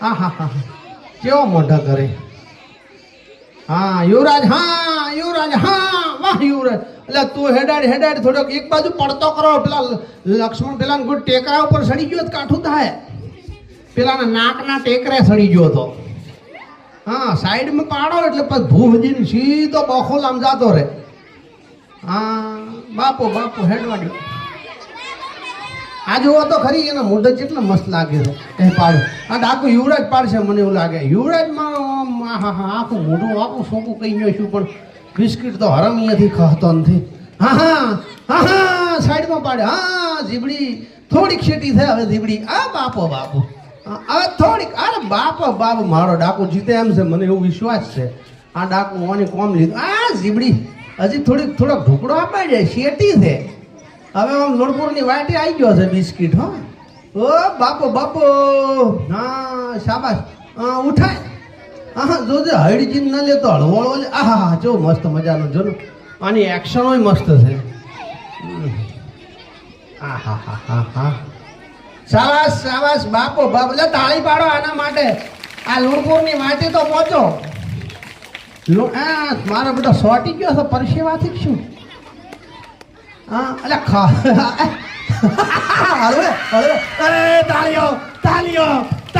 હા હા હા. કેવો મોઢા કરે? હા, યુવરાજ હા યુવરાજ, હા, વાહ, યુવરાજ. એટલે તું હેડાડ હેડાડ થોડોક એક બાજુ પડતો કરો. પેલા લક્ષ્મણ પેલા ગુડ ટેકરા ઉપર સડી ગયો કાઠું થાય. પેલાના નાકના ટેકરે સડી ગયો હતો હા, સાઈડમાં પાડો એટલે પછી ભૂહજીને સીધો બખોલ આમ જાતો રે હા, બાપો બાપો હેડવાડ્યો આ જોવો તો ખરી, એના મોઢે જેટલો મસ્ત લાગે છે. એ પાડો. આ ડાકુ યુવરાજ પાડશે મને એવું લાગે. યુવરાજમાં હા હા આખું મોઢું, આખું સોંપું કહી ગયો છું, પણ બિસ્કિટ તો હરમિયાથી ખાતો નથી. હા હા હા હા, સાઈડમાં પાડે. હા, જીબડી, થોડીક શેટી થાય, હવે જીબડી. આ બાપો બાપો. આ થોડીક, અરે બાપો, બાપ, મારો ડાકુ જીતે એમ છે, મને એવો વિશ્વાસ છે. આ ડાકુ ઓની કોમ લીધું. આ જીબડી, હજી થોડીક, થોડોક ઢોકળો અપાઈ જાય, શેટી છે. હવે આમ લોડપુરની વાટી આવી ગયો છે બિસ્કિટ, હો. ઓ બાપો બાપો. હા શાબાશ. હા ઉઠાય. હા જોજે હળજી ન લેતો, હળવળો લે આહા, જો મસ્ત મજાનો, જો. આની એક્શનોય મસ્ત છે. આ હા હા હા હા શાબાશ શાબાશ, બાપો, બાપ. લે, તાળી પાડો આના માટે. આ લુણપુરની વાટી તો પહોંચો. લો- આ બધા સોટી ગયો છે, પરસેવાથી શું? 啊，俺俩卡，哎，哈哈哈哈哈，好嘞，好嘞。